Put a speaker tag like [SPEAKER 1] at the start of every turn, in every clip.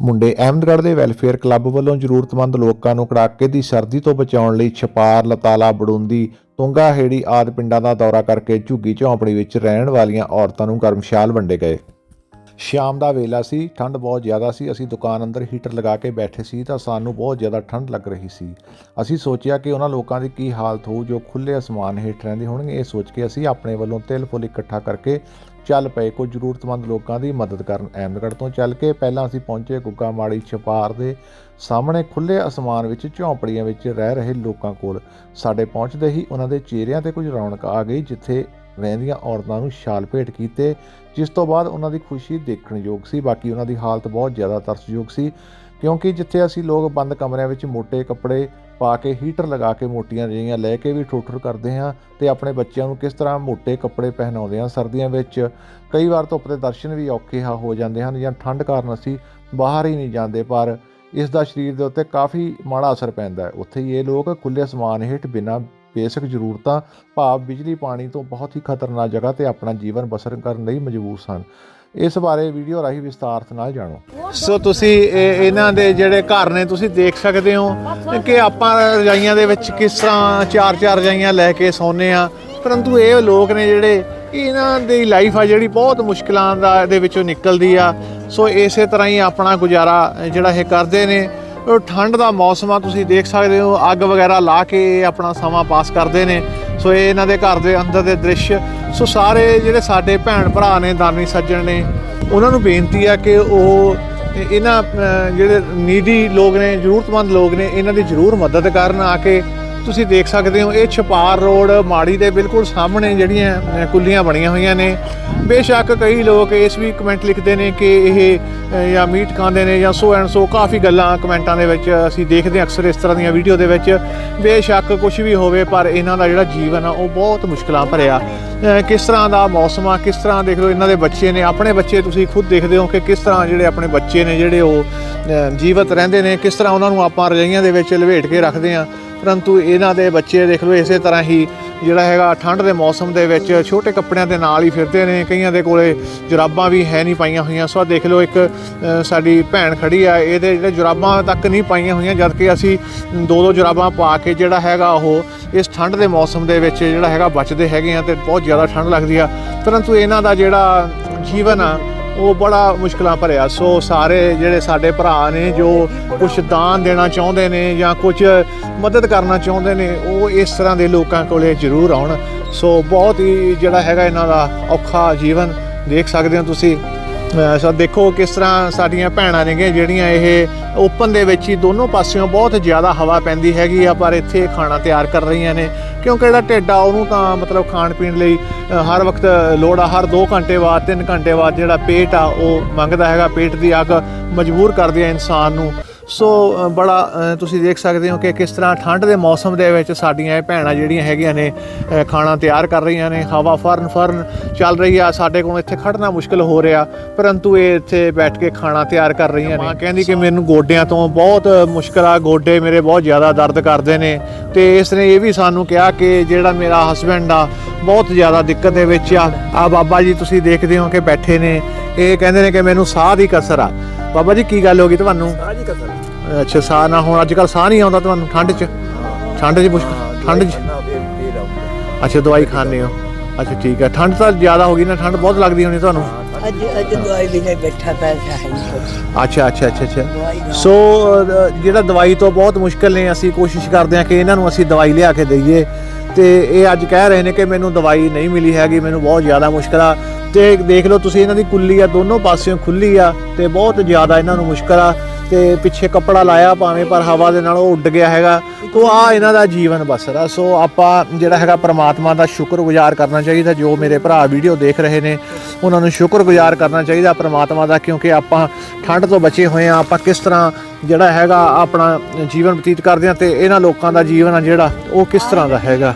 [SPEAKER 1] ਮੁੰਡੇ ਅਹਿਮਦਗੜ੍ਹ ਦੇ welfare club ਵੱਲੋਂ ਜ਼ਰੂਰਤਮੰਦ ਲੋਕਾਂ ਨੂੰ ਕੜਾਕੇ ਦੀ ਸਰਦੀ ਤੋਂ ਬਚਾਉਣ ਲਈ ਛਪਾਰ, ਲਤਾਲਾ, ਬੜੁੰਦੀ, ਤੁੰਗਾ, ਹੇੜੀ ਆਦਿ ਪਿੰਡਾਂ ਦਾ ਦੌਰਾ ਕਰਕੇ ਝੁੱਗੀ ਝੌਂਪੜੀ ਵਿੱਚ ਰਹਿਣ ਵਾਲੀਆਂ ਔਰਤਾਂ ਨੂੰ ਗਰਮਸ਼ਾਲ ਵੰਡੇ ਗਏ। ਸ਼ਾਮ ਦਾ ਵੇਲਾ ਸੀ, ਠੰਡ ਬਹੁਤ ਜ਼ਿਆਦਾ ਸੀ, ਅਸੀਂ ਦੁਕਾਨ ਅੰਦਰ ਹੀਟਰ ਲਗਾ ਕੇ ਬੈਠੇ ਸੀ ਤਾਂ ਸਾਨੂੰ ਬਹੁਤ ਜ਼ਿਆਦਾ ਠੰਡ ਲੱਗ ਰਹੀ ਸੀ। ਅਸੀਂ ਸੋਚਿਆ ਕਿ ਉਹਨਾਂ ਲੋਕਾਂ ਦੀ ਕੀ ਹਾਲਤ ਹੋਊ, ਜੋ ਖੁੱਲੇ ਅਸਮਾਨ ਹੇਠ ਰਹਿੰਦੇ ਹੋਣਗੇ, ਇਹ ਸੋਚ ਕੇ ਅਸੀਂ ਆਪਣੇ ਵੱਲੋਂ ਤਿਲ ਫੁੱਲ ਇਕੱਠਾ ਕਰਕੇ ਚੱਲ ਪਏ। ਕੁਝ ਜ਼ਰੂਰਤਮੰਦ ਲੋਕਾਂ ਦੀ ਮਦਦ ਕਰਨ ਅਹਿਮਦਗੜ੍ਹ ਤੋਂ ਚੱਲ ਕੇ ਪਹਿਲਾਂ ਅਸੀਂ ਪਹੁੰਚੇ ਗੁੱਗਾ ਮਾੜੀ ਛਪਾਰ ਦੇ ਸਾਹਮਣੇ ਖੁੱਲੇ ਅਸਮਾਨ ਵਿੱਚ, ਝੌਂਪੜੀਆਂ ਵਿੱਚ ਰਹਿ ਰਹੇ ਲੋਕਾਂ ਕੋਲ। ਸਾਡੇ ਪਹੁੰਚਦੇ ਹੀ ਉਹਨਾਂ ਦੇ ਚਿਹਰਿਆਂ ਤੇ ਕੁਝ ਰੌਣਕ ਆ ਗਈ, ਜਿੱਥੇ ਰਹਿੰਦੀਆਂ ਔਰਤਾਂ ਨੂੰ ਛਾਲ ਭੇਟ ਕੀਤੇ, ਜਿਸ ਤੋਂ ਬਾਅਦ ਉਹਨਾਂ ਦੀ ਖੁਸ਼ੀ ਦੇਖਣਯੋਗ ਸੀ। ਬਾਕੀ ਉਹਨਾਂ ਦੀ ਹਾਲਤ ਬਹੁਤ ਜ਼ਿਆਦਾ ਤਰਸਯੋਗ ਸੀ, ਕਿਉਂਕਿ ਜਿੱਥੇ ਅਸੀਂ ਲੋਕ ਬੰਦ ਕਮਰਿਆਂ ਵਿੱਚ ਮੋٹے ਕੱਪੜੇ ਪਾ ਕੇ ਹੀਟਰ ਲਗਾ ਕੇ ਮੋਟੀਆਂ ਰਜਾਈਆਂ ਲੈ ਕੇ ਵੀ ਠੋਠਰ ਕਰਦੇ ਹਾਂ ਤੇ ਆਪਣੇ ਬੱਚਿਆਂ ਨੂੰ ਕਿਸ ਤਰ੍ਹਾਂ ਮੋਟੇ ਕੱਪੜੇ ਪਹਿਨਾਉਂਦੇ ਹਾਂ ਸਰਦੀਆਂ ਵਿੱਚ, ਕਈ ਵਾਰ ਧੁੱਪ ਦੇ ਦਰਸ਼ਨ ਵੀ ਔਖੇ ਹੋ ਜਾਂਦੇ ਹਨ ਜਾਂ ਠੰਡ ਕਾਰਨ ਅਸੀਂ ਬਾਹਰ ਹੀ ਨਹੀਂ ਜਾਂਦੇ, ਪਰ ਇਸ ਦਾ ਸਰੀਰ ਦੇ ਉੱਤੇ ਕਾਫੀ ਮਾੜਾ ਅਸਰ ਪੈਂਦਾ ਹੈ। ਉੱਥੇ ਇਹ ਲੋਕ ਖੁੱਲੇ ਸਮਾਨ ਹੇਠ ਬਿਨਾਂ ਬੇਸਿਕ ਜ਼ਰੂਰਤਾਂ, ਭਾਵ ਬਿਜਲੀ ਪਾਣੀ ਤੋਂ ਬਹੁਤ ਹੀ ਖਤਰਨਾਕ ਜਗ੍ਹਾ ਤੇ ਆਪਣਾ ਜੀਵਨ ਬਸਰ ਕਰਨ ਲਈ ਮਜਬੂਰ ਸਨ। ਇਸ ਬਾਰੇ ਵੀਡੀਓ ਰਾਹੀਂ ਵਿਸਤਾਰਤ ਨਾਲ ਜਾਣੋ।
[SPEAKER 2] ਸੋ ਤੁਸੀਂ ਇਹ- ਇਹਨਾਂ ਦੇ ਜਿਹੜੇ ਘਰ ਨੇ, ਤੁਸੀਂ ਦੇਖ ਸਕਦੇ ਹੋ ਕਿ ਆਪਾਂ ਰਜਾਈਆਂ ਦੇ ਵਿੱਚ ਕਿਸ ਤਰ੍ਹਾਂ ਚਾਰ ਚਾਰ ਰਜਾਈਆਂ ਲੈ ਕੇ ਸੌਂਦੇ ਆ ਪਰੰਤੂ ਇਹ ਲੋਕ ਨੇ ਜਿਹੜੇ ਇਹਨਾਂ ਦੀ ਲਾਈਫ ਆ ਜਿਹੜੀ ਬਹੁਤ ਮੁਸ਼ਕਲਾਂ ਦਾ ਦੇ ਵਿੱਚੋਂ ਨਿਕਲਦੀ ਆ। ਸੋ ਇਸੇ ਤਰ੍ਹਾਂ ਹੀ ਆਪਣਾ ਗੁਜ਼ਾਰਾ ਜਿਹੜਾ ਇਹ ਕਰਦੇ ਨੇ। ਠੰਡ ਦਾ ਮੌਸਮ ਆ, ਤੁਸੀਂ ਦੇਖ ਸਕਦੇ ਹੋ, ਅੱਗ ਵਗੈਰਾ ਲਾ ਕੇ ਆਪਣਾ ਸਮਾਂ ਪਾਸ ਕਰਦੇ ਨੇ। ਸੋ ਇਹ ਇਹਨਾਂ ਦੇ ਘਰ ਦੇ ਅੰਦਰ ਦੇ ਦ੍ਰਿਸ਼। ਸੋ ਸਾਰੇ ਜਿਹੜੇ ਸਾਡੇ ਭੈਣ ਭਰਾ ਨੇ, ਦਾਨੀ ਸੱਜਣ ਨੇ, ਉਹਨਾਂ ਨੂੰ ਬੇਨਤੀ ਆ ਕਿ ਉਹ ਇਹਨਾਂ ਜਿਹੜੇ ਨੀਡੀ ਲੋਕ ਨੇ, ਜ਼ਰੂਰਤਮੰਦ ਲੋਕ ਨੇ, ਇਹਨਾਂ ਦੀ ਜ਼ਰੂਰ ਮਦਦ ਕਰਨ ਆ ਕੇ ਤੁਸੀਂ ਦੇਖ ਸਕਦੇ ਹੋ, ਇਹ ਛਪਾਰ ਰੋਡ ਮਾੜੀ ਦੇ ਬਿਲਕੁਲ ਸਾਹਮਣੇ ਜਿਹੜੀਆਂ ਕੁੱਲੀਆਂ ਬਣੀਆਂ ਹੋਈਆਂ ਨੇ। ਬੇਸ਼ੱਕ ਕਈ ਲੋਕ ਇਸ ਵੀ ਕਮੈਂਟ ਲਿਖਦੇ ਨੇ ਕਿ ਇਹ ਜਾਂ ਮੀਟ ਖਾਂਦੇ ਨੇ ਜਾਂ ਸੋ ਐਂਡ ਸੋ ਕਾਫੀ ਗੱਲਾਂ ਕਮੈਂਟਾਂ ਦੇ ਵਿੱਚ ਅਸੀਂ ਦੇਖਦੇ ਹਾਂ ਅਕਸਰ ਇਸ ਤਰ੍ਹਾਂ ਦੀਆਂ ਵੀਡੀਓ ਦੇ ਵਿੱਚ। ਬੇਸ਼ੱਕ ਕੁਝ ਵੀ ਹੋਵੇ, ਪਰ ਇਹਨਾਂ ਦਾ ਜਿਹੜਾ ਜੀਵਨ ਆ, ਉਹ ਬਹੁਤ ਮੁਸ਼ਕਲਾਂ ਭਰਿਆ। ਕਿਸ ਤਰ੍ਹਾਂ ਦਾ ਮੌਸਮ ਆ, ਕਿਸ ਤਰ੍ਹਾਂ ਦੇਖ ਲਓ ਇਹਨਾਂ ਦੇ ਬੱਚੇ ਨੇ, ਆਪਣੇ ਬੱਚੇ ਤੁਸੀਂ ਖੁਦ ਦੇਖਦੇ ਹੋ ਕਿ ਕਿਸ ਤਰ੍ਹਾਂ ਜਿਹੜੇ ਆਪਣੇ ਬੱਚੇ ਨੇ, ਜਿਹੜੇ ਉਹ ਜੀਵਤ ਰਹਿੰਦੇ ਨੇ, ਕਿਸ ਤਰ੍ਹਾਂ ਉਹਨਾਂ ਨੂੰ ਆਪਾਂ ਰਜਾਈਆਂ ਦੇ ਵਿੱਚ ਲਵੇਟ ਕੇ ਰੱਖਦੇ ਆ ਪਰੰਤੂ ਇਹਨਾਂ ਦੇ ਬੱਚੇ ਦੇਖ ਲਓ ਇਸੇ ਤਰ੍ਹਾਂ ਹੀ ਜਿਹੜਾ ਹੈਗਾ ਠੰਡ ਦੇ ਮੌਸਮ ਦੇ ਵਿੱਚ ਛੋਟੇ ਕੱਪੜਿਆਂ ਦੇ ਨਾਲ ਹੀ ਫਿਰਦੇ ਨੇ। ਕਈਆਂ ਦੇ ਕੋਲੇ ਜੁਰਾਬਾਂ ਵੀ ਹੈ ਨਹੀਂ ਪਾਈਆਂ ਹੋਈਆਂ। ਸੋ ਦੇਖ ਲਓ ਇੱਕ ਸਾਡੀ ਭੈਣ ਖੜੀ ਆ। ਇਹਦੇ ਜਿਹੜੇ ਜੁਰਾਬਾਂ ਤੱਕ ਨਹੀਂ ਪਾਈਆਂ ਹੋਈਆਂ ਜਦ ਕਿ ਅਸੀਂ ਦੋ ਦੋ ਜੁਰਾਬਾਂ ਪਾ ਕੇ ਜਿਹੜਾ ਹੈਗਾ ਉਹ ਇਸ ਠੰਡ ਦੇ ਮੌਸਮ ਦੇ ਵਿੱਚ ਜਿਹੜਾ ਹੈਗਾ ਬਚਦੇ ਹੈਗੇ ਆ ਤੇ ਬਹੁਤ ਜ਼ਿਆਦਾ ਠੰਡ ਲੱਗਦੀ ਆ। ਪਰੰਤੂ ਇਹਨਾਂ ਦਾ ਜਿਹੜਾ ਜੀਵਨ ਆ ਉਹ ਬੜਾ ਮੁਸ਼ਕਲਾਂ ਭਰਿਆ। ਸੋ ਸਾਰੇ ਜਿਹੜੇ ਸਾਡੇ ਭਰਾ ਨੇ, ਜੋ ਕੁਝ ਦਾਨ ਦੇਣਾ ਚਾਹੁੰਦੇ ਨੇ ਜਾਂ ਕੁਝ ਮਦਦ ਕਰਨਾ ਚਾਹੁੰਦੇ ਨੇ, ਉਹ ਇਸ ਤਰ੍ਹਾਂ ਦੇ ਲੋਕਾਂ ਕੋਲੇ ਜ਼ਰੂਰ ਆਉਣ। ਸੋ ਬਹੁਤ ਹੀ ਜਿਹੜਾ ਹੈਗਾ ਇਹਨਾਂ ਦਾ ਔਖਾ ਜੀਵਨ ਦੇਖ ਸਕਦੇ ਹੋ ਤੁਸੀਂ। ਸੋ ਦੇਖੋ ਕਿਸ ਤਰ੍ਹਾਂ ਸਾਡੀਆਂ ਭੈਣਾਂ ਨੇਗੀਆਂ, ਜਿਹੜੀਆਂ ਇਹ ਓਪਨ ਦੇ ਵਿੱਚ ਹੀ ਦੋਨੋਂ ਪਾਸਿਓਂ ਬਹੁਤ ਜ਼ਿਆਦਾ ਹਵਾ ਪੈਂਦੀ ਹੈਗੀ ਆ, ਪਰ ਇੱਥੇ ਖਾਣਾ ਤਿਆਰ ਕਰ ਰਹੀਆਂ ਨੇ। ਕਿਉਂਕਿ ਜਿਹੜਾ ਢਿੱਡ ਆ, ਉਹਨੂੰ ਤਾਂ ਮਤਲਬ ਖਾਣ ਪੀਣ ਲਈ ਹਰ ਵਕਤ ਲੋੜ ਆ, ਹਰ 2 ਘੰਟੇ ਬਾਅਦ 3 ਘੰਟੇ ਬਾਅਦ ਜਿਹੜਾ ਪੇਟ ਆ, ਉਹ ਮੰਗਦਾ ਹੈਗਾ। ਪੇਟ ਦੀ ਅੱਗ ਮਜਬੂਰ ਕਰਦੀ ਆ ਇਨਸਾਨ ਨੂੰ। ਸੋ ਬੜਾ ਤੁਸੀਂ ਦੇਖ ਸਕਦੇ ਹੋ ਕਿ ਕਿਸ ਤਰ੍ਹਾਂ ਠੰਡ ਦੇ ਮੌਸਮ ਦੇ ਵਿੱਚ ਸਾਡੀਆਂ ਇਹ ਭੈਣਾਂ ਜਿਹੜੀਆਂ ਹੈਗੀਆਂ ਨੇ ਖਾਣਾ ਤਿਆਰ ਕਰ ਰਹੀਆਂ ਨੇ ਹਵਾ ਫਰਨ ਫਰਨ ਚੱਲ ਰਹੀ ਆ ਸਾਡੇ ਕੋਲ ਇੱਥੇ ਖੜਨਾ ਮੁਸ਼ਕਲ ਹੋ ਰਿਹਾ ਪਰੰਤੂ ਇਹ ਇੱਥੇ ਬੈਠ ਕੇ ਖਾਣਾ ਤਿਆਰ ਕਰ ਰਹੀਆਂ ਨੇ। ਮਾਂ ਕਹਿੰਦੀ ਕਿ ਮੈਨੂੰ ਗੋਡਿਆਂ ਤੋਂ ਬਹੁਤ ਮੁਸ਼ਕਲ ਆ ਗੋਡੇ ਮੇਰੇ ਬਹੁਤ ਜ਼ਿਆਦਾ ਦਰਦ ਕਰਦੇ ਨੇ। ਤੇ ਇਸ ਨੇ ਇਹ ਵੀ ਸਾਨੂੰ ਕਿਹਾ ਕਿ ਜਿਹੜਾ ਮੇਰਾ ਹਸਬੰਡ ਆ ਬਹੁਤ ਜ਼ਿਆਦਾ ਦਿੱਕਤ ਦੇ ਵਿੱਚ ਆ। ਆ ਬਾਬਾ ਜੀ ਤੁਸੀਂ ਦੇਖਦੇ ਹੋ ਕਿ ਬੈਠੇ ਨੇ ਇਹ ਕਹਿੰਦੇ ਨੇ ਕਿ ਮੈਨੂੰ ਸਾਹ ਦੀ ਕਸਰ ਆ। ਬਾਬਾ ਜੀ ਕੀ ਗੱਲ ਹੋ ਗਈ ਤੁਹਾਨੂੰ?
[SPEAKER 3] ਕਸਰ।
[SPEAKER 2] ਅੱਛਾ ਸਾਹ ਨਾ ਹੁਣ। ਅੱਜ ਕੱਲ ਸਾਹ ਨਹੀਂ ਆਉਂਦਾ ਤੁਹਾਨੂੰ ਠੰਡ 'ਚ? ਠੰਡ 'ਚ ਮੁਸ਼ਕਲ ਠੰਡ 'ਚ? ਅੱਛਾ ਦਵਾਈ ਖਾਣੇ ਹੋ। ਅੱਛਾ ਠੀਕ ਹੈ। ਠੰਡ ਤਾਂ ਜ਼ਿਆਦਾ ਹੋ ਗਈ ਨਾ ਠੰਡ ਬਹੁਤ ਲੱਗਦੀ ਹੋਣੀ ਤੁਹਾਨੂੰ?
[SPEAKER 4] ਅੱਜ ਅੱਜ ਦਵਾਈ ਨਹੀਂ ਬੈਠਾ ਪੈਸਾ ਹੈ ਨਹੀਂ ਕੁਛ
[SPEAKER 2] ਅੱਛਾ ਅੱਛਾ ਅੱਛਾ ਅੱਛਾ। ਸੋ ਜਿਹੜਾ ਦਵਾਈ ਤੋਂ ਬਹੁਤ ਮੁਸ਼ਕਲ ਨੇ ਅਸੀਂ ਕੋਸ਼ਿਸ਼ ਕਰਦੇ ਹਾਂ ਕਿ ਇਹਨਾਂ ਨੂੰ ਅਸੀਂ ਦਵਾਈ ਲਿਆ ਕੇ ਦਈਏ। ਤੇ ਇਹ ਅੱਜ ਕਹਿ ਰਹੇ ਨੇ ਕਿ ਮੈਨੂੰ ਦਵਾਈ ਨਹੀਂ ਮਿਲੀ ਹੈਗੀ ਮੈਨੂੰ ਬਹੁਤ ਜ਼ਿਆਦਾ ਮੁਸ਼ਕਲ ਆ। ਤੇ ਦੇਖ ਲਓ ਤੁਸੀਂ ਇਹਨਾਂ ਦੀ ਕੁੱਲੀ ਆ, ਦੋਨੋਂ ਪਾਸਿਓਂ ਖੁੱਲੀ ਆ ਤੇ ਬਹੁਤ ਜ਼ਿਆਦਾ ਇਹਨਾਂ ਨੂੰ ਮੁਸ਼ਕਲ ਆ ਤੇ ਪਿੱਛੇ ਕੱਪੜਾ ਲਾਇਆ ਭਾਵੇਂ, ਪਰ ਹਵਾ ਦੇ ਨਾਲ ਉਹ ਉੱਡ ਗਿਆ ਹੈਗਾ। ਤੋ ਆ ਇਹਨਾਂ ਦਾ ਜੀਵਨ ਬਸਰ ਆ। ਸੋ ਆਪਾਂ ਜਿਹੜਾ ਹੈਗਾ ਪ੍ਰਮਾਤਮਾ ਦਾ ਸ਼ੁਕਰਗੁਜ਼ਾਰ ਕਰਨਾ ਚਾਹੀਦਾ, ਜੋ ਮੇਰੇ ਭਰਾ ਵੀਡੀਓ ਦੇਖ ਰਹੇ ਨੇ, ਉਹਨਾਂ ਨੂੰ ਸ਼ੁਕਰਗੁਜ਼ਾਰ ਕਰਨਾ ਚਾਹੀਦਾ ਪ੍ਰਮਾਤਮਾ ਦਾ, ਕਿਉਂਕਿ ਆਪਾਂ ਠੰਡ ਤੋਂ ਬਚੇ ਹੋਏ ਆ, ਆਪਾਂ ਕਿਸ ਤਰ੍ਹਾਂ ਜਿਹੜਾ ਹੈਗਾ ਆਪਣਾ ਜੀਵਨ ਬਤੀਤ ਕਰਦੇ ਆ ਤੇ ਇਹਨਾਂ ਲੋਕਾਂ ਦਾ ਜੀਵਨ ਆ ਜਿਹੜਾ, ਉਹ ਕਿਸ ਤਰ੍ਹਾਂ ਦਾ ਹੈਗਾ।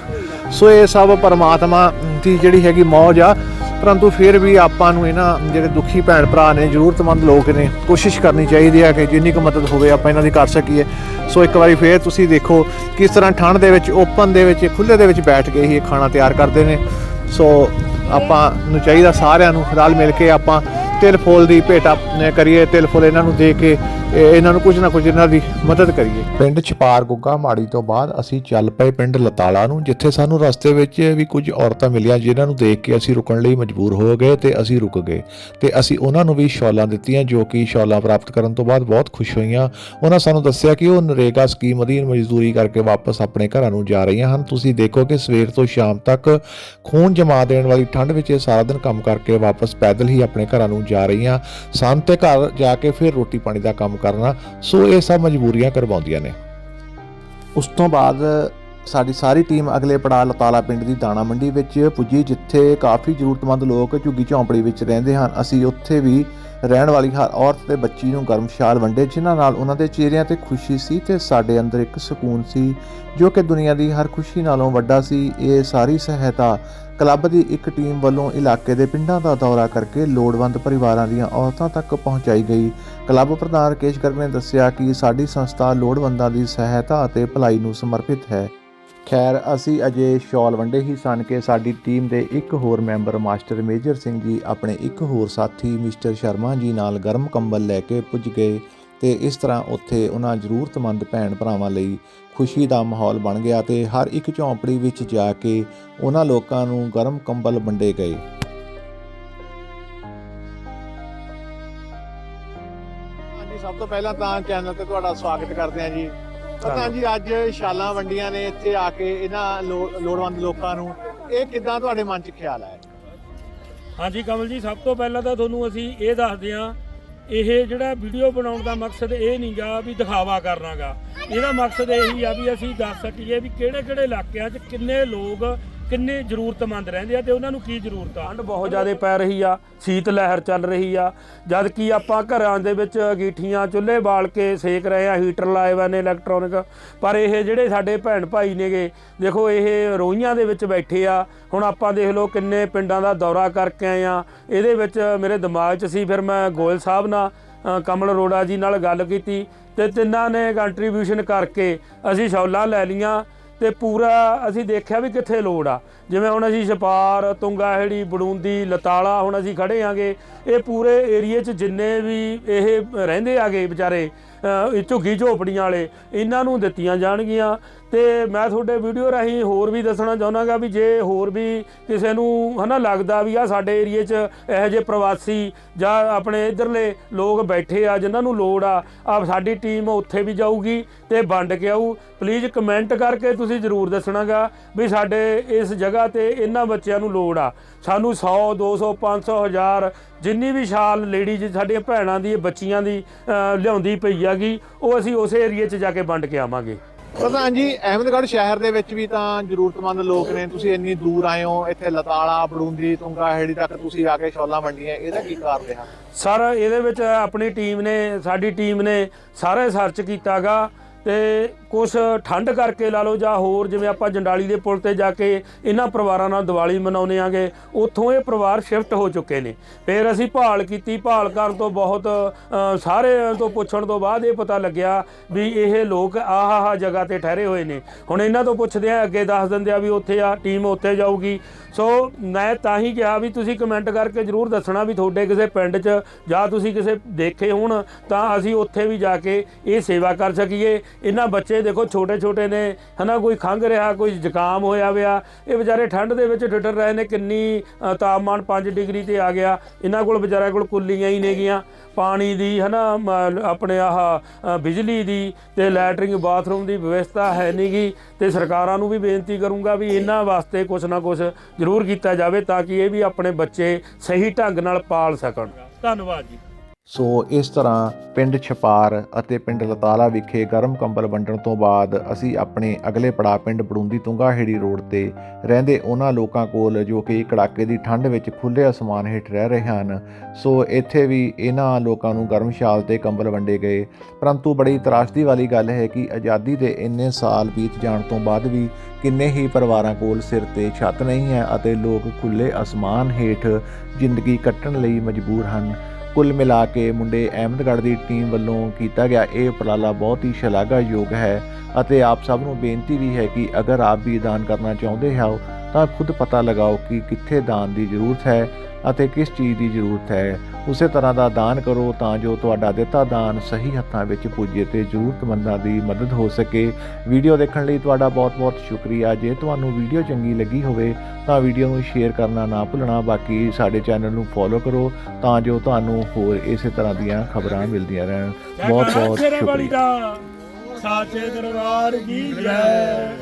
[SPEAKER 2] ਸੋ ਇਹ ਸਭ ਪਰਮਾਤਮਾ ਦੀ ਜਿਹੜੀ ਹੈਗੀ ਮੌਜ ਆ ਪਰੰਤੂ ਫਿਰ ਵੀ ਆਪਾਂ ਨੂੰ ਇਹਨਾਂ ਜਿਹੜੇ ਦੁਖੀ ਭੈਣ ਭਰਾ ਨੇ, ਜ਼ਰੂਰਤਮੰਦ ਲੋਕ ਨੇ, ਕੋਸ਼ਿਸ਼ ਕਰਨੀ ਚਾਹੀਦੀ ਹੈ ਕਿ ਜਿੰਨੀ ਕੁ ਮਦਦ ਹੋਵੇ ਆਪਾਂ ਇਹਨਾਂ ਦੀ ਕਰ ਸਕੀਏ। ਸੋ ਇੱਕ ਵਾਰੀ ਫੇਰ ਤੁਸੀਂ ਦੇਖੋ ਕਿਸ ਤਰ੍ਹਾਂ ਠੰਡ ਦੇ ਵਿੱਚ, ਓਪਨ ਦੇ ਵਿੱਚ ਖੁੱਲੇ ਦੇ ਵਿੱਚ ਬੈਠ ਕੇ ਹੀ ਇਹ ਖਾਣਾ ਤਿਆਰ ਕਰਦੇ ਨੇ। ਸੋ ਆਪਾਂ ਨੂੰ ਚਾਹੀਦਾ ਸਾਰਿਆਂ ਨੂੰ ਰਲ ਮਿਲ ਕੇ ਆਪਾਂ ਤਿਲ ਫੁੱਲ ਦੀ ਭੇਟਾ ਅ, ਕਰੀਏ ਤਿਲ ਫੁੱਲ ਇਹਨਾਂ ਨੂੰ ਦੇ ਕੇ ਇਹਨਾਂ ਨੂੰ ਕੁਝ ਨਾ ਕੁਝ ਇਹਨਾਂ ਦੀ ਮਦਦ ਕਰੀਏ।
[SPEAKER 1] ਪਿੰਡ ਛਪਾਰ ਗੁੱਗਾ ਮਾੜੀ ਤੋਂ ਬਾਅਦ ਅਸੀਂ ਚੱਲ ਪਏ ਪਿੰਡ ਲਤਾਲਾ ਨੂੰ ਜਿੱਥੇ ਸਾਨੂੰ ਰਸਤੇ ਵਿੱਚ ਵੀ ਕੁਝ ਔਰਤਾਂ ਮਿਲੀਆਂ ਜਿਨ੍ਹਾਂ ਨੂੰ ਦੇਖ ਕੇ ਅਸੀਂ ਰੁਕਣ ਲਈ ਮਜਬੂਰ ਹੋ ਗਏ ਤੇ ਅਸੀਂ ਰੁਕ ਗਏ। ਤੇ ਅਸੀਂ ਉਹਨਾਂ ਨੂੰ ਵੀ ਸ਼ੌਲਾਂ ਦਿੱਤੀਆਂ ਜੋ ਕਿ ਸ਼ੌਲਾਂ ਪ੍ਰਾਪਤ ਕਰਨ ਤੋਂ ਬਾਅਦ ਬਹੁਤ ਖੁਸ਼ ਹੋਈਆਂ। ਉਹਨਾਂ ਸਾਨੂੰ ਦੱਸਿਆ ਕਿ ਉਹ ਨਰੇਗਾ ਸਕੀਮ ਅਧੀਨ ਮਜ਼ਦੂਰੀ ਕਰਕੇ ਵਾਪਸ ਆਪਣੇ ਘਰਾਂ ਨੂੰ ਜਾ ਰਹੀਆਂ ਹਨ। ਤੁਸੀਂ ਦੇਖੋ ਕਿ ਸਵੇਰ ਤੋਂ ਸ਼ਾਮ ਤੱਕ ਖੂਨ ਜਮਾ ਦੇਣ ਵਾਲੀ ਠੰਡ ਵਿੱਚ ਇਹ ਸਾਰਾ ਦਿਨ ਕੰਮ ਕਰਕੇ ਵਾਪਸ ਪੈਦਲ ਹੀ ਆਪਣੇ ਘਰਾਂ ਨੂੰ ਜਾ ਰਹੀਆਂ ਸਨ ਤੇ ਘਰ ਜਾ ਕੇ ਫਿਰ ਰੋਟੀ ਪਾਣੀ ਦਾ ਕੰਮ ਕਰਨਾ, ਸੋ ਇਹ ਸਭ ਮਜਬੂਰੀਆਂ ਕਰਵਾਉਂਦੀਆਂ ਨੇ। ਉਸ ਤੋਂ ਬਾਅਦ ਸਾਡੀ ਸਾਰੀ ਟੀਮ ਅਗਲੇ ਪੜਾਅ ਲਤਾਲਾ ਪਿੰਡ ਦੀ ਦਾਣਾ ਮੰਡੀ ਵਿੱਚ ਪੁੱਜੀ, ਜਿੱਥੇ ਕਾਫੀ ਜ਼ਰੂਰਤਮੰਦ ਲੋਕ ਝੁੱਗੀ ਝੌਂਪੜੀ ਵਿੱਚ ਰਹਿੰਦੇ ਹਨ। ਅਸੀਂ ਉੱਥੇ ਵੀ ਰਹਿਣ ਵਾਲੀ ਹਰ ਔਰਤ ਤੇ ਬੱਚੀ ਨੂੰ ਗਰਮ ਸ਼ਾਲ ਵੰਡੇ, ਜਿਨ੍ਹਾਂ ਨਾਲ ਉਹਨਾਂ ਦੇ ਚਿਹਰਿਆਂ ਤੇ ਖੁਸ਼ੀ ਸੀ ਤੇ ਸਾਡੇ ਅੰਦਰ ਇੱਕ ਸਕੂਨ ਸੀ, ਜੋ ਕਿ ਦੁਨੀਆ ਦੀ ਹਰ ਖੁਸ਼ੀ ਨਾਲੋਂ ਵੱਡਾ ਸੀ। ਇਹ ਸਾਰੀ ਸਹਾਇਤਾ ਕਲੱਬ ਦੀ ਇੱਕ ਟੀਮ ਵੱਲੋਂ ਇਲਾਕੇ ਦੇ ਪਿੰਡਾਂ ਦਾ ਦੌਰਾ ਕਰਕੇ ਲੋੜਵੰਦ ਪਰਿਵਾਰਾਂ ਦੀਆਂ ਔਰਤਾਂ ਤੱਕ ਪਹੁੰਚਾਈ ਗਈ। ਕਲੱਬ ਪ੍ਰਧਾਨ ਰਕੇਸ਼ ਗਰਗ ਨੇ ਦੱਸਿਆ ਕਿ ਸਾਡੀ ਸੰਸਥਾ ਲੋੜਵੰਦਾਂ ਦੀ ਸਹਾਇਤਾ ਅਤੇ ਭਲਾਈ ਨੂੰ ਸਮਰਪਿਤ ਹੈ। ਖੈਰ, ਅਸੀਂ ਅਜੇ ਸ਼ਾਲ ਵੰਡੇ ਹੀ ਸਨ ਕਿ ਸਾਡੀ ਟੀਮ ਦੇ ਇੱਕ ਹੋਰ member master major Singh ji ਆਪਣੇ ਇੱਕ ਹੋਰ ਸਾਥੀ ਮਿਸਟਰ ਸ਼ਰਮਾ ਜੀ ਨਾਲ ਗਰਮ ਕੰਬਲ ਲੈ ਕੇ ਪੁੱਜ ਗਏ ਤੇ ਇਸ ਤਰ੍ਹਾਂ ਉੱਥੇ ਉਹਨਾਂ ਜ਼ਰੂਰਤਮੰਦ ਭੈਣ ਭਰਾਵਾਂ ਲਈ ਖੁਸ਼ੀ ਦਾ ਮਾਹੌਲ ਬਣ ਗਿਆ ਤੇ ਹਰ ਇੱਕ ਝੌਂਪੜੀ ਵਿੱਚ ਜਾ ਕੇ ਉਹਨਾਂ ਲੋਕਾਂ ਨੂੰ ਗਰਮ ਕੰਬਲ ਵੰਡੇ ਗਏ।
[SPEAKER 2] ਹਾਂਜੀ ਸਭ ਤੋਂ ਪਹਿਲਾਂ ਤਾਂ ਚੈਨਲ ਤੇ ਤੁਹਾਡਾ ਸਵਾਗਤ ਕਰਦੇ ਹਾਂ ਜੀ। ਪਤਾ ਜੀ ਅੱਜ ਸ਼ਾਲਾਂ ਵੰਡੀਆਂ ਨੇ ਇੱਥੇ ਆ ਕੇ ਇਹਨਾਂ ਲੋੜਵੰਦ ਲੋਕਾਂ ਨੂੰ ਇਹ ਕਿਦਾਂ ਤੁਹਾਡੇ ਮਨ 'ਚ ਖਿਆਲ ਆਇਆ?
[SPEAKER 5] ਹਾਂਜੀ ਕਮਲ ਜੀ ਸਭ ਤੋਂ ਪਹਿਲਾਂ ਤਾਂ ਤੁਹਾਨੂੰ ਅਸੀਂ ਇਹ ਦੱਸਦੇ ਹਾਂ ਇਹ ਜਿਹੜਾ ਵੀਡੀਓ ਬਣਾਉਣ ਦਾ ਮਕਸਦ ਇਹ ਨਹੀਂਗਾ ਵੀ ਦਿਖਾਵਾ ਕਰਨਾਗਾ। ਇਹਦਾ ਮਕਸਦ ਇਹੀ ਆ ਵੀ ਅਸੀਂ ਦੱਸ ਸਕੀਏ ਵੀ ਕਿਹੜੇ ਕਿਹੜੇ ਇਲਾਕਿਆਂ 'ਚ ਕਿੰਨੇ ਲੋਕ, ਕਿੰਨੇ ਜ਼ਰੂਰਤਮੰਦ ਰਹਿੰਦੇ ਆ ਤੇ ਉਹਨਾਂ ਨੂੰ ਕੀ ਜ਼ਰੂਰਤ ਆ? ਠੰਡ ਬਹੁਤ ਜ਼ਿਆਦਾ ਪੈ ਰਹੀ ਆ, ਸੀਤ ਲਹਿਰ ਚੱਲ ਰਹੀ ਆ, ਜਦ ਕਿ ਆਪਾਂ ਘਰਾਂ ਦੇ ਵਿੱਚ ਗੀਠੀਆਂ ਚੁੱਲ੍ਹੇ ਬਾਲ ਕੇ ਸੇਕ ਰਹੇ ਆ, ਹੀਟਰ ਲਾਏ ਹੋਏ ਨੇ ਇਲੈਕਟ੍ਰੋਨਿਕ, ਪਰ ਇਹ ਜਿਹੜੇ ਸਾਡੇ ਭੈਣ ਭਾਈ ਨੇਗੇ, ਦੇਖੋ ਇਹ ਰੋਈਆਂ ਦੇ ਵਿੱਚ ਬੈਠੇ ਆ, ਹੁਣ ਆਪਾਂ ਦੇਖ ਲਓ ਕਿੰਨੇ ਪਿੰਡਾਂ ਦਾ ਦੌਰਾ ਕਰਕੇ ਆਏ ਆ, ਇਹਦੇ ਵਿੱਚ ਮੇਰੇ ਦਿਮਾਗ 'ਚ ਸੀ, ਫਿਰ ਮੈਂ ਗੋਇਲ ਸਾਹਿਬ ਨਾਲ ਕਮਲ ਅਰੋੜਾ ਜੀ ਨਾਲ ਗੱਲ ਕੀਤੀ ਤੇ ਤਿੰਨਾਂ ਨੇ ਕੰਟਰੀਬਿਊਸ਼ਨ ਕਰਕੇ ਅਸੀਂ ਸ਼ੌਲਾਂ ਲੈ ਲੀਆਂ ਤੇ ਪੂਰਾ ਅਸੀਂ ਦੇਖਿਆ ਵੀ ਕਿੱਥੇ ਲੋੜ ਆ। ਜਿਵੇਂ ਹੁਣ ਅਸੀਂ ਛਪਾਰ, ਤੁੰਗਾਹੜੀ, ਬੜੂੰਦੀ, ਲਤਾਲਾ ਹੁਣ ਅਸੀਂ ਖੜੇ ਆਂਗੇ, ਇਹ ਪੂਰੇ ਏਰੀਏ 'ਚ ਜਿੰਨੇ ਵੀ ਇਹ ਰਹਿੰਦੇ ਆਗੇ ਵਿਚਾਰੇ ਝੁੱਗੀ ਝੋਪੜੀਆਂ ਵਾਲੇ, ਇਹਨਾਂ ਨੂੰ ਦਿੱਤੀਆਂ ਜਾਣਗੀਆਂ। ਤੇ ਮੈਂ ਤੁਹਾਡੇ ਵੀਡੀਓ ਰਾਹੀਂ ਹੋਰ ਵੀ ਦੱਸਣਾ ਚਾਹੁੰਦਾਗਾ ਵੀ ਜੇ ਹੋਰ ਵੀ ਕਿਸੇ ਨੂੰ ਹਨਾ ਲੱਗਦਾ ਵੀ ਆ ਸਾਡੇ ਏਰੀਏ 'ਚ ਇਹੋ ਜਿਹੇ ਪ੍ਰਵਾਸੀ ਜਾਂ ਆਪਣੇ ਇਧਰਲੇ ਲੋਕ ਬੈਠੇ ਆ, ਜਿਨ੍ਹਾਂ ਨੂੰ ਲੋੜ ਆ ਆ ਸਾਡੀ ਟੀਮ ਉੱਥੇ ਵੀ ਜਾਊਗੀ ਤੇ ਵੰਡ ਕੇ ਆਊ। ਪਲੀਜ਼ ਕਮੈਂਟ ਕਰਕੇ ਤੁਸੀਂ ਜ਼ਰੂਰ ਦੱਸਣਾਗਾ ਵੀ ਸਾਡੇ ਇਸ ਜਗ੍ਹਾ ਤੇ ਇਹਨਾਂ ਬੱਚਿਆਂ ਨੂੰ ਲੋੜ ਆ। ਸਾਨੂੰ 100 200 500 1000 ਜਿੰਨੀ ਵੀ ਸ਼ਾਲ ਲੇਡੀਜ਼ ਸਾਡੀਆਂ ਭੈਣਾਂ ਦੀ ਬੱਚੀਆਂ ਦੀ ਲਿਆਉਂਦੀ ਪਈ ਹੈਗੀ ਉਹ ਅਸੀਂ ਉਸੇ ਏਰੀਏ 'ਚ ਜਾ ਕੇ ਵੰਡ ਕੇ ਆਵਾਂਗੇ।
[SPEAKER 2] ਪ੍ਰਧਾਨ ਜੀ ਅਹਿਮਦਗੜ੍ਹ ਸ਼ਹਿਰ ਦੇ ਵਿੱਚ ਵੀ ਤਾਂ ਜ਼ਰੂਰਤਮੰਦ ਲੋਕ ਨੇ। ਤੁਸੀਂ ਇੰਨੀ ਦੂਰ ਆਏ ਹੋ ਇੱਥੇ ਲਤਾਲਾ ਬੜੂੰਦੀ ਤੁੰਗਾਹੇੜੀ ਤੱਕ ਤੁਸੀਂ ਆ ਕੇ ਸ਼ਾਲਾਂ ਵੰਡੀਆਂ। ਇਹਦਾ ਕੀ ਕਾਰਨ ਰਿਹਾ?
[SPEAKER 5] ਸਰ ਇਹਦੇ ਵਿੱਚ ਆਪਣੀ ਟੀਮ ਨੇ ਸਾਡੀ ਟੀਮ ਨੇ ਸਾਰੇ ਸਰਚ ਕੀਤਾਗਾ ਤੇ ਕੁਝ ਠੰਡ ਕਰਕੇ ਲਾ ਲਓ ਜਾਂ ਹੋਰ ਜਿਵੇਂ ਆਪਾਂ ਜੰਡਾਲੀ ਦੇ ਪੁਲ ਤੇ ਜਾ ਕੇ ਇਹਨਾਂ ਪਰਿਵਾਰਾਂ ਨਾਲ ਦੀਵਾਲੀ ਮਨਾਉਂਦੇ ਆਂਗੇ ਉੱਥੋਂ ਇਹ ਪਰਿਵਾਰ ਸ਼ਿਫਟ ਹੋ ਚੁੱਕੇ ਨੇ। ਫਿਰ ਅਸੀਂ ਭਾਲ ਕੀਤੀ ਭਾਲ ਕਰਨ ਤੋਂ ਬਹੁਤ ਅ, ਸਾਰੇ ਤੋਂ ਪੁੱਛਣ ਤੋਂ ਬਾਅਦ ਇਹ ਪਤਾ ਲੱਗਿਆ ਵੀ ਇਹ ਲੋਕ ਆਹ ਆਹ ਜਗ੍ਹਾ ਤੇ ਠਹਿਰੇ ਹੋਏ ਨੇ। ਹੁਣ ਇਹਨਾਂ ਤੋਂ ਪੁੱਛਦੇ ਆ ਅੱਗੇ ਦੱਸ ਦਿੰਦੇ ਆ ਵੀ ਉੱਥੇ ਆ ਟੀਮ ਉੱਥੇ ਜਾਊਗੀ। ਸੋ ਮੈਂ ਤਾਂ ਹੀ ਕਿਹਾ ਵੀ ਤੁਸੀਂ ਕਮੈਂਟ ਕਰਕੇ ਜਰੂਰ ਦੱਸਣਾ ਵੀ ਤੁਹਾਡੇ ਕਿਸੇ ਪਿੰਡ 'ਚ ਜਾਂ ਤੁਸੀਂ ਕਿਸੇ ਦੇਖੇ ਹੋਣ ਤਾਂ ਅਸੀਂ ਉੱਥੇ ਵੀ ਜਾ ਕੇ ਇਹ ਸੇਵਾ ਕਰ ਸਕੀਏ। ਇਹਨਾਂ ਬੱਚੇ ਦੇਖੋ, ਛੋਟੇ ਛੋਟੇ ਨੇ, ਹਨਾ, ਕੋਈ ਖੰਘ ਰਿਹਾ, ਕੋਈ ਜ਼ੁਕਾਮ ਹੋਇਆ ਵਿਆ ਇਹ ਵਿਚਾਰੇ ਠੰਡ ਦੇ ਵਿੱਚ ਠਿਠਰ ਰਹੇ ਨੇ, ਕਿੰਨੀ ਤਾਪਮਾਨ 5 ਡਿਗਰੀ ਤੇ ਆ ਗਿਆ। ਇਹਨਾਂ ਕੋਲ ਵਿਚਾਰਿਆਂ ਕੋਲ ਕੁੱਲੀਆਂ ਹੀ ਨੇਗੀਆਂ। ਪਾਣੀ ਦੀ, ਹਨਾ, ਮ- ਆਪਣੇ ਆਹ ਬਿਜਲੀ ਦੀ ਤੇ ਲੈਟਰਿੰਗ, ਬਾਥਰੂਮ ਦੀ ਵਿਵਸਥਾ ਹੈ ਨਹੀਂਗੀ ਤੇ ਸਰਕਾਰਾਂ ਨੂੰ ਵੀ ਬੇਨਤੀ ਕਰੂੰਗਾ ਵੀ ਇਹਨਾਂ ਵਾਸਤੇ ਕੁਝ ਨਾ ਕੁਝ ਜ਼ਰੂਰ ਕੀਤਾ ਜਾਵੇ ਤਾਂ ਕਿ ਇਹ ਵੀ ਆਪਣੇ ਬੱਚੇ ਸਹੀ ਢੰਗ ਨਾਲ ਪਾਲ ਸਕਣ। ਧੰਨਵਾਦ ਜੀ।
[SPEAKER 1] ਸੋ ਇਸ ਤਰ੍ਹਾਂ ਪਿੰਡ ਛਪਾਰ ਅਤੇ ਪਿੰਡ ਲਤਾਲਾ ਵਿਖੇ ਗਰਮ ਕੰਬਲ ਵੰਡਣ ਤੋਂ ਬਾਅਦ ਅਸੀਂ ਆਪਣੇ ਅਗਲੇ ਪੜਾਅ ਪਿੰਡ ਬੜੂੰਦੀ ਤੁੰਗਾਹੇੜੀ ਰੋਡ ਤੇ ਰਹਿੰਦੇ ਉਹਨਾਂ ਲੋਕਾਂ ਕੋਲ ਜੋ ਕਿ ਕੜਾਕੇ ਦੀ ਠੰਡ ਵਿੱਚ ਖੁੱਲੇ ਅਸਮਾਨ ਹੇਠ ਰਹਿ ਰਹੇ ਹਨ। ਸੋ ਇੱਥੇ ਵੀ ਇਹਨਾਂ ਲੋਕਾਂ ਨੂੰ ਗਰਮ ਸ਼ਾਲ ਤੇ ਕੰਬਲ ਵੰਡੇ ਗਏ। ਪਰੰਤੂ ਬੜੀ ਤਰਾਸਦੀ ਵਾਲੀ ਗੱਲ ਹੈ ਕਿ ਆਜ਼ਾਦੀ ਦੇ ਇੰਨੇ ਸਾਲ ਬੀਤ ਜਾਣ ਤੋਂ ਬਾਅਦ ਵੀ ਕਿੰਨੇ ਹੀ ਪਰਿਵਾਰਾਂ ਕੋਲ ਸਿਰ ਤੇ ਛੱਤ ਨਹੀਂ ਹੈ ਅਤੇ ਲੋਕ ਖੁੱਲੇ ਅਸਮਾਨ ਹੇਠ ਜ਼ਿੰਦਗੀ ਕੱਟਣ ਲਈ ਮਜਬੂਰ ਹਨ। ਕੁੱਲ ਮਿਲਾ ਕੇ ਮੁੰਡੇ ਅਹਿਮਦਗੜ੍ਹ ਦੀ ਟੀਮ ਵੱਲੋਂ ਕੀਤਾ ਗਿਆ ਇਹ ਉਪਰਾਲਾ ਬਹੁਤ ਹੀ ਸ਼ਲਾਘਾਯੋਗ ਹੈ ਅਤੇ ਆਪ ਸਭ ਨੂੰ ਬੇਨਤੀ ਵੀ ਹੈ ਕਿ ਅਗਰ ਆਪ ਵੀ ਦਾਨ ਕਰਨਾ ਚਾਹੁੰਦੇ ਹੋ ਤਾਂ ਖੁਦ ਪਤਾ ਲਗਾਓ ਕਿ ਕਿੱਥੇ ਦਾਨ ਦੀ ਜ਼ਰੂਰਤ ਹੈ ਅਤੇ ਕਿਸ ਚੀਜ਼ ਦੀ ਜ਼ਰੂਰਤ ਹੈ। ਉਸੇ ਤਰ੍ਹਾਂ ਦਾ ਦਾਨ ਕਰੋ ਤਾਂ ਜੋ ਤੁਹਾਡਾ ਦਿੱਤਾ ਦਾਨ ਸਹੀ ਹੱਥਾਂ ਵਿੱਚ ਪੁੱਜੇ ਤੇ ਜ਼ਰੂਰਤਮੰਦਾਂ ਦੀ ਮਦਦ ਹੋ ਸਕੇ। ਵੀਡੀਓ ਦੇਖਣ ਲਈ ਤੁਹਾਡਾ ਬਹੁਤ-ਬਹੁਤ ਸ਼ੁਕਰੀਆ। ਜੇ ਤੁਹਾਨੂੰ ਵੀਡੀਓ ਚੰਗੀ ਲੱਗੀ ਹੋਵੇ ਤਾਂ ਵੀਡੀਓ ਨੂੰ ਸ਼ੇਅਰ ਕਰਨਾ ਨਾ ਭੁੱਲਣਾ। ਬਾਕੀ ਸਾਡੇ ਚੈਨਲ ਨੂੰ ਫੋਲੋ ਕਰੋ ਤਾਂ ਜੋ ਤੁਹਾਨੂੰ ਹੋਰ ਇਸੇ ਤਰ੍ਹਾਂ ਦੀਆਂ ਖਬਰਾਂ ਮਿਲਦੀਆਂ ਰਹਿਣ। ਬਹੁਤ-ਬਹੁਤ ਸ਼ੁਕਰੀਆ।
[SPEAKER 5] ਦਾ। ਸਾਚੇ ਦਰਬਾਰ ਕੀ ਜੈ।